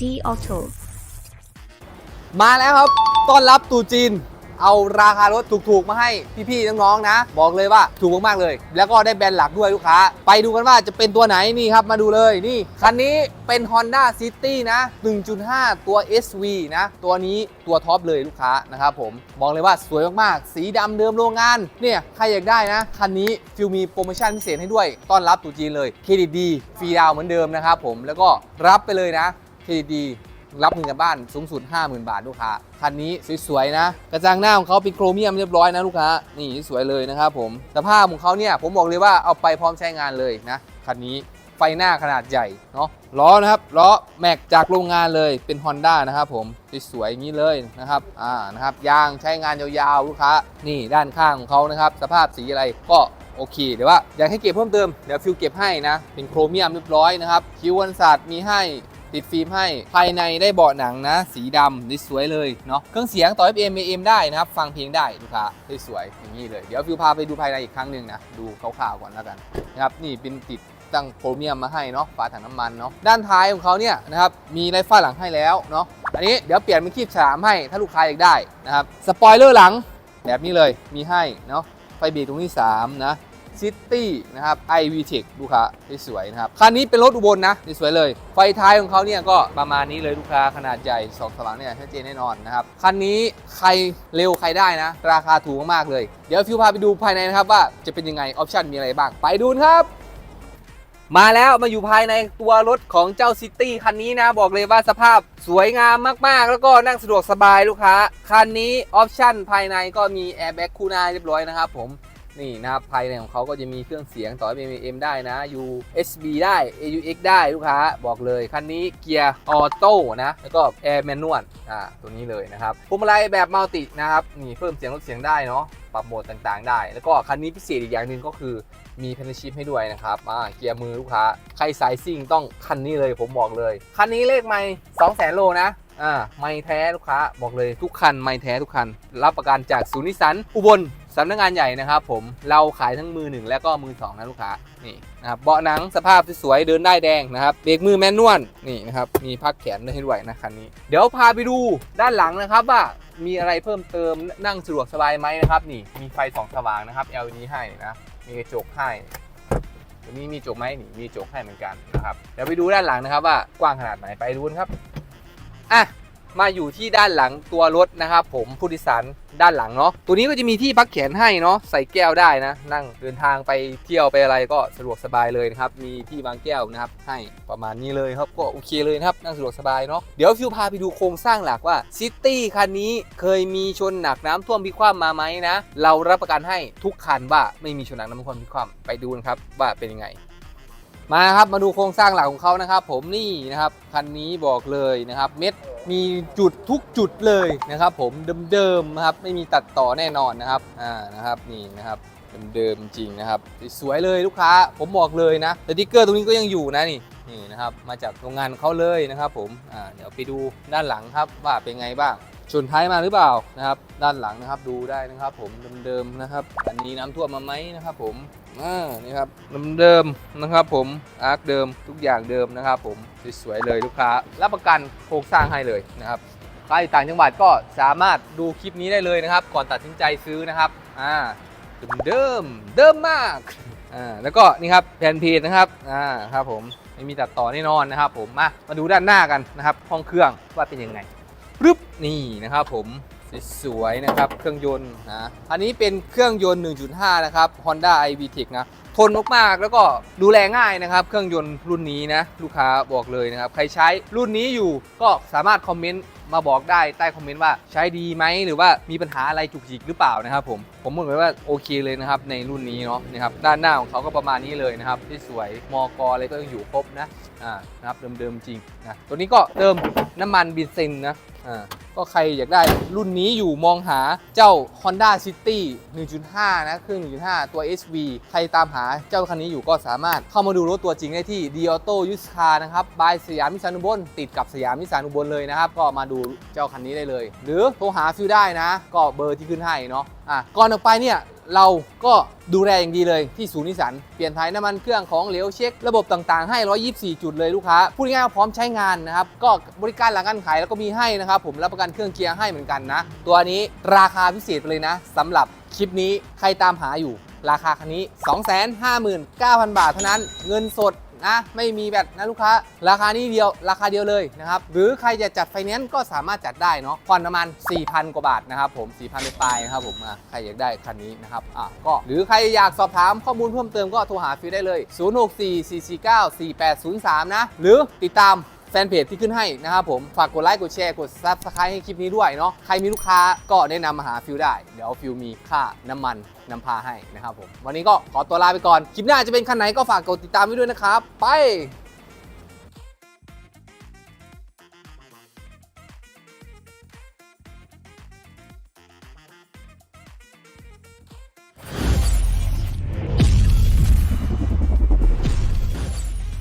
G Auto มาแล้วครับ ต้อนรับตรุษจีน เอาราคารถถูกๆ มาให้พี่ๆ น้องๆ นะ บอกเลยว่าถูกมากๆ เลย แล้วก็ได้แบรนด์หลักด้วยลูกค้า ไปดูกันว่าจะเป็นตัวไหนนี่ครับ มาดูเลยนี่ คันนี้เป็น Honda City นะ 1.5 ตัว SV นะ ตัวนี้ตัวท็อปเลยลูกค้านะครับผม บอกเลยว่าสวยมากๆ สีดำเดิมโรงงาน เนี่ย ใครอยากได้นะ คันนี้ฟิลมีโปรโมชั่นพิเศษให้ด้วย ต้อนรับตรุษจีนเลย เครดิตดี ฟรีดาวเหมือนเดิมนะครับผม แล้วก็รับไปเลยนะ เครดิตดีรับเงินกับบ้านสูงสุด 50,000 บาทลูกค้าคันนี้สวยๆนะ กระจังหน้าของเขาเป็นโครเมียมเรียบร้อยนะลูกค้านี่สวยเลยนะครับผมสภาพของเขาเนี่ยผมบอกเลยว่าเอาไปพร้อมใช้งานเลยนะคันนี้ไฟหน้าขนาดใหญ่เนาะล้อนะครับล้อแม็กจากโรงงานเลยเป็น Honda นะครับผมสวยๆอย่างนี้เลยนะครับอ่านะครับยางใช้งานยาวๆลูกค้านี่ด้านข้างของเขานะครับสภาพสีอะไรก็โอเคเดี๋ยวว่าอยากให้เก็บเพิ่มเติมเดี๋ยวฟิวเก็บให้นะเป็นโครเมียมเรียบร้อยนะครับคิววันศาสตร์มีให้ ติดฟิล์มให้ ภายในได้เบาะหนังนะ สีดำนี่สวยเลยเนาะ เครื่องเสียงต่อ FM AM ได้นะครับ ฟังเพลงได้ลูกค้าได้สวยอย่างนี้เลย เดี๋ยวฟิวพาไปดูภายในอีกครั้งหนึ่งนะ ดูคร่าวๆก่อนแล้วกันนะครับ นี่เป็นติดตั้งโครเมียมมาให้เนาะ ฝาถังน้ำมันเนาะ ด้านท้ายของเขาเนี่ยนะครับ มีไรฟ้าหลังให้แล้วเนาะ อันนี้เดี๋ยวเปลี่ยนเป็นคีบฉลามให้ ถ้าลูกค้าอยากได้นะครับ สปอยเลอร์หลังแบบนี้เลย มีให้เนาะ ไฟเบรกตรงที่สามนะ ซิตี้นะครับ i v t e c h ลูกค้าสวยๆนะครับคันนี้เป็นรถอุบลนะสวยเลย ไฟท้ายของเขาเนี่ยก็ประมาณนี้เลยลูกค้าขนาดใหญ่สองสว่างเนี่ยชัดเจนแน่นอนนะครับคันนี้ใครเร็วใครได้นะ ราคาถูกมากๆเลย เดี๋ยวฟิวพาไปดูภายในนะครับว่าจะเป็นยังไงออปชันมีอะไรบ้างไปดูครับมาแล้วมาอยู่ภายในตัวรถของเจ้าซิตี้คันนี้นะ บอกเลยว่าสภาพสวยงามมากๆ แล้วก็นั่งสะดวกสบายลูกค้า คันนี้ออปชั่นภายในก็มีแอร์แบ็กคู่หน้าเรียบร้อยนะครับผม นี่นะครับภายในของเขาก็จะมีเครื่องเสียงต่อ FM ได้นะ USB ได้ AUX ได้ลูกค้าบอกเลยคันนี้เกียร์ออโต้นะแล้วก็แอร์แมนนวลอ่าตัวนี้เลยนะครับพวงมาลัยแบบมัลตินะครับนี่เพิ่มเสียงลดเสียงได้เนาะปรับโหมดต่างๆ ได้ แล้วก็คันนี้พิเศษอีกอย่างหนึ่งก็คือมีเพนชิพให้ด้วยนะครับอ่าเกียร์มือลูกค้าใครสายซิ่งต้องคันนี้เลยผมบอกเลย คันนี้เลขไม่2 0 0 0 0 0โลนะอ่าไม่แท้ลูกค้าบอกเลยทุกคันไม่แท้ทุกคัน รับประกันจากศูนย์นิสันอุบล สำนักงานใหญ่นะครับผมเราขายทั้งมือหนึ่งและก็มือสองนะลูกค้านี่นะครับเบาะหนังสภาพสวยๆเดินได้แดงนะครับเบรกมือแมนนวลนี่นะครับมีพักแขนให้ด้วยนะคันนี้ เดี๋ยวพาไปดูด้านหลังนะครับว่ามีอะไรเพิ่มเติมนั่งสะดวกสบายไหมนะครับนี่มีไฟสองสว่างนะครับ LED ให้นะมีกระจกให้ตัวนี้มีจกไหมนี่มีจกให้เหมือนกันนะครับเดี๋ยวไปดูด้านหลังนะครับว่ากว้างขนาดไหนไปดูนครับอะ มาอยู่ที่ด้านหลังตัวรถนะครับผมผู้โดยสารด้านหลังเนาะตัวนี้ก็จะมีที่พักแขนให้เนาะใส่แก้วได้นะ นั่งเดินทางไปเที่ยวไปอะไรก็สะดวกสบายเลยนะครับมีที่วางแก้วนะครับให้ประมาณนี้เลยครับก็โอเคเลยนะครับนั่งสะดวกสบายเนาะเดี๋ยวฟิวพาไปดูโครงสร้างหลักว่าซิตี้คันนี้เคยมีชนหนักน้ำท่วมพิคว่ำมาไหมนะ เรารับประกันให้ทุกคันว่าไม่มีชนหนักน้ำท่วมพิคว่ำไปดูกันครับว่าเป็นยังไงมาครับมาดูโครงสร้างหลักของเขานะครับ ผมนี่นะครับคันนี้บอกเลยนะครับเม็ด มีจุดทุกจุดเลยนะครับผมเดิมๆนะครับไม่มีตัดต่อแน่นอนนะครับอ่านะครับนี่นะครับเดิมๆจริงนะครับสวยเลยลูกค้าผมบอกเลยนะสติ๊กเกอร์ตรงนี้ก็ยังอยู่นะนี่นี่นะครับมาจากโรงงานเขาเลยนะครับผมอ่าเดี๋ยวไปดูด้านหลังครับว่าเป็นไงบ้างชนท้ายมาหรือเปล่านะครับ ด้านหลังนะครับดูได้นะครับ ผมเดิมๆนะครับอันนี้น้ำท่วมมาไหมนะครับ ผม อ่านี่ครับเดิมๆนะครับผมอาร์คเดิมทุกอย่างเดิมนะครับผมสวยๆเลยลูกค้ารับประกันโครงสร้างให้เลยนะครับใครต่างจังหวัดก็สามารถดูคลิปนี้ได้เลยนะครับ ก่อนตัดสินใจซื้อนะครับอ่าเดิมเดิมมากอ่าแล้วก็นี่ครับแผ่นเพจนะครับอ่าครับผมไม่มีตัดต่อแน่นอนนะครับผมมามาดูด้านหน้ากันนะครับห้องเครื่องว่าเป็นยังไงรึบนี่นะครับผม สวยๆนะครับเครื่องยนต์นะอันนี้เป็นเครื่องยนต์ 1.5 นะครับ Honda iVTEC นะทนมากๆแล้วก็ดูแลง่ายนะครับ เครื่องยนต์รุ่นนี้นะลูกค้าบอกเลยนะครับ ใครใช้รุ่นนี้อยู่ก็สามารถคอมเมนต์มาบอกได้ใต้คอมเมนต์ว่าใช้ดีไหมหรือว่ามีปัญหาอะไรจุกจิกหรือเปล่านะครับผมผมบอกเลยว่าโอเคเลยนะครับในรุ่นนี้เนาะนะครับด้านหน้าของเขาก็ประมาณนี้เลยนะครับที่สวยมอกอะไรก็ยังอยู่ครบนะอ่านะครับเดิมๆจริงนะตัวนี้ก็เติมน้ำมันบินซินนะอ่า ก็ใครอยากได้รุ่นนี้อยู่มองหาเจ้า Honda City 1.5 นะเครื่อง 1.5 ตัว SV ใครตามหาเจ้าคันนี้อยู่ก็สามารถเข้ามาดูรถตัวจริงได้ที่ d a u t o u s c a r นะครับบายสยามมิสสันอุบลติดกับสยามมิสสันอุบลเลยนะครับ ก็มาดูเจ้าคันนี้ได้เลย หรือโทรหาฟิวได้นะ ก็เบอร์ที่ขึ้นให้เนาะอะก่อนออกไปเนี่ย เราก็ดูแลอย่างดีเลยที่ศูนย์นิสสัน เปลี่ยนถ่ายน้ำมันเครื่องของเหลวเช็ค ระบบต่างๆ ให้ 124 จุดเลยลูกค้า พูดง่ายๆพร้อมใช้งานนะครับ ก็บริการหลังการขายแล้วก็มีให้นะครับ ผมรับประกันเครื่องเกียร์ให้เหมือนกันนะ ตัวนี้ราคาพิเศษไปเลยนะสำหรับคลิปนี้ใครตามหาอยู่ ราคาคันนี้ 259,000 บาทเท่านั้น เงินสด นะไม่มีแบตนะลูกค้า ราคานี้เดียวราคาเดียวเลยนะครับหรือใครจะจัดไฟแนนซ์ก็สามารถจัดได้เนาะผ่อนประมาณ 4,000 กว่าบาทนะครับผม4,000ปลายนะครับผมใครอยากได้คันนี้นะครับอะก็หรือใครอยากสอบถามข้อมูลเพิ่มเติมก็โทรหาฟิวได้เลย 0644494803 นะ หรือติดตาม แฟนเพจที่ขึ้นให้นะครับผม ฝากกดไลค์ กดแชร์ กด Subscribe ให้คลิปนี้ด้วยเนาะ ใครมีลูกค้าก็แนะนำมาหาฟิวได้ เดี๋ยวฟิวมีค่าน้ำมันนำพาให้นะครับผม วันนี้ก็ขอตัวลาไปก่อน คลิปหน้าจะเป็นคันไหนก็ฝากกดติดตามไว้ด้วยนะครับ ไป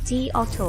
G Auto